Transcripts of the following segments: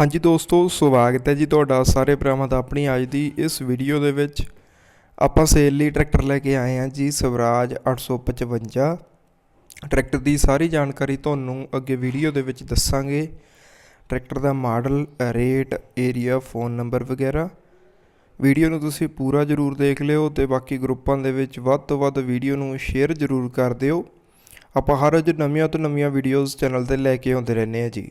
ਹਾਂਜੀ ਦੋਸਤੋ, ਸਵਾਗਤ ਹੈ ਜੀ ਤੁਹਾਡਾ ਸਾਰੇ ਭਰਾਵਾਂ ਦਾ ਆਪਣੀ ਅੱਜ ਦੀ ਇਸ ਵੀਡੀਓ ਦੇ ਵਿੱਚ। ਆਪਾਂ ਸੇਲ ਲਈ ਟਰੈਕਟਰ ਲੈ ਕੇ ਆਏ ਹਾਂ ਜੀ, ਸਵਰਾਜ 855 ਟਰੈਕਟਰ ਦੀ ਸਾਰੀ ਜਾਣਕਾਰੀ ਤੁਹਾਨੂੰ ਅੱਗੇ ਵੀਡੀਓ ਦੇ ਵਿੱਚ ਦੱਸਾਂਗੇ। ਟਰੈਕਟਰ ਦਾ model, rate area phone number ਵਗੈਰਾ। ਵੀਡੀਓ ਨੂੰ ਤੁਸੀਂ ਪੂਰਾ ਜ਼ਰੂਰ ਦੇਖ ਲਿਓ ਤੇ ਬਾਕੀ ਗਰੁੱਪਾਂ ਦੇ ਵਿੱਚ ਵੱਧ ਤੋਂ ਵੱਧ ਵੀਡੀਓ ਨੂੰ ਸ਼ੇਅਰ ਜ਼ਰੂਰ ਕਰ ਦਿਓ। ਆਪਾਂ ਹਰ ਰੋਜ਼ ਨਵੀਆਂ ਤੋਂ ਨਵੀਆਂ ਵੀਡੀਓਜ਼ ਚੈਨਲ ਤੇ ਲੈ ਕੇ ਆਉਂਦੇ ਰਹਿੰਦੇ ਹਾਂ ਜੀ।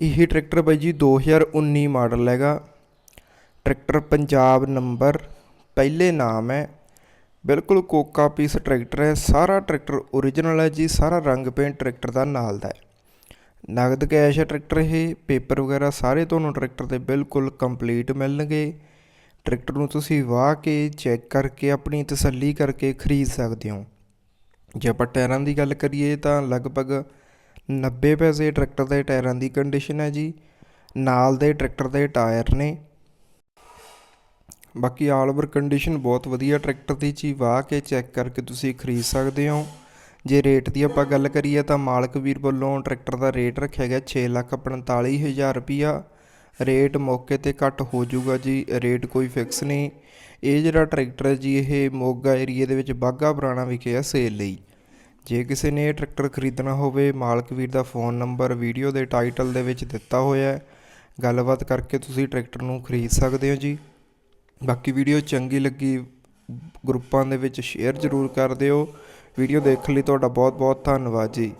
ਇਹ ਟਰੈਕਟਰ ਬਾਈ ਜੀ 2019 ਮਾਡਲ ਹੈਗਾ। ਟਰੈਕਟਰ ਪੰਜਾਬ ਨੰਬਰ ਪਹਿਲੇ ਨਾਮ ਹੈ। ਬਿਲਕੁਲ ਕੋਕਾ ਪੀਸ ਟਰੈਕਟਰ ਹੈ। ਸਾਰਾ ਟਰੈਕਟਰ ਓਰੀਜਨਲ ਹੈ ਜੀ। ਸਾਰਾ ਰੰਗ ਪੇਂਟ ਟਰੈਕਟਰ ਦਾ ਨਾਲ ਦਾ ਹੈ। ਨਗਦ ਕੈਸ਼ ਹੈ ਟਰੈਕਟਰ ਇਹ। ਪੇਪਰ ਵਗੈਰਾ ਸਾਰੇ ਤੁਹਾਨੂੰ ਟਰੈਕਟਰ ਤੇ ਬਿਲਕੁਲ ਕੰਪਲੀਟ ਮਿਲਣਗੇ। ਟਰੈਕਟਰ ਨੂੰ ਤੁਸੀਂ ਵਾਹ ਕੇ ਚੈੱਕ ਕਰਕੇ, ਆਪਣੀ ਤਸੱਲੀ ਕਰਕੇ ਖਰੀਦ ਸਕਦੇ ਹੋ। ਜੇ ਆਪਾਂ ਟਾਇਰਾਂ ਦੀ ਗੱਲ ਕਰੀਏ ਤਾਂ ਲਗਭਗ 90 ਪੈਸੇ ਟਰੈਕਟਰ ਦੇ ਟਾਇਰਾਂ ਦੀ ਕੰਡੀਸ਼ਨ ਹੈ ਜੀ। ਨਾਲ ਦੇ ਟਰੈਕਟਰ ਦੇ ਟਾਇਰ ਨੇ। ਬਾਕੀ ਆਲ ਓਵਰ ਕੰਡੀਸ਼ਨ ਬਹੁਤ ਵਧੀਆ ਟਰੈਕਟਰ ਦੀ ਜੀ, ਵਾਹ ਕੇ ਚੈੱਕ ਕਰਕੇ ਤੁਸੀਂ ਖਰੀਦ ਸਕਦੇ ਹੋ। ਜੇ ਰੇਟ ਦੀ ਆਪਾਂ ਗੱਲ ਕਰੀਏ ਤਾਂ ਮਾਲਕ ਵੀਰ ਵੱਲੋਂ ਟਰੈਕਟਰ ਦਾ ਰੇਟ ਰੱਖਿਆ ਗਿਆ 645000 ਰੁਪਿਆ ਰੇਟ ਮੌਕੇ ਤੇ ਘੱਟ ਹੋ ਜਾਊਗਾ ਜੀ, ਰੇਟ ਕੋਈ ਫਿਕਸ ਨਹੀਂ। ਇਹ ਜਿਹੜਾ ਟਰੈਕਟਰ ਹੈ ਜੀ, ਇਹ ਮੋਗਾ ਏਰੀਏ ਦੇ ਵਿੱਚ ਬਾਗਾ ਪੁਰਾਣਾ ਵਿਖੇ ਆ ਸੇਲ ਲਈ। ਜੇ ਕਿਸੇ ਨੇ ਇਹ ਟਰੈਕਟਰ ਖਰੀਦਣਾ ਹੋਵੇ, ਮਾਲਕ ਵੀਰ ਦਾ ਫੋਨ ਨੰਬਰ, ਵੀਡੀਓ ਦੇ ਟਾਈਟਲ ਦੇ ਵਿੱਚ ਦਿੱਤਾ ਹੋਇਆ ਹੈ। ਗੱਲਬਾਤ ਕਰਕੇ ਤੁਸੀਂ ਟਰੈਕਟਰ ਨੂੰ ਖਰੀਦ ਸਕਦੇ ਹੋ ਜੀ। ਬਾਕੀ ਵੀਡੀਓ ਚੰਗੀ ਲੱਗੀ, ਗਰੁੱਪਾਂ ਦੇ ਵਿੱਚ ਸ਼ੇਅਰ ਜ਼ਰੂਰ ਕਰ ਦਿਓ। ਵੀਡੀਓ ਦੇਖਣ ਲਈ ਤੁਹਾਡਾ ਬਹੁਤ ਬਹੁਤ ਧੰਨਵਾਦ ਜੀ।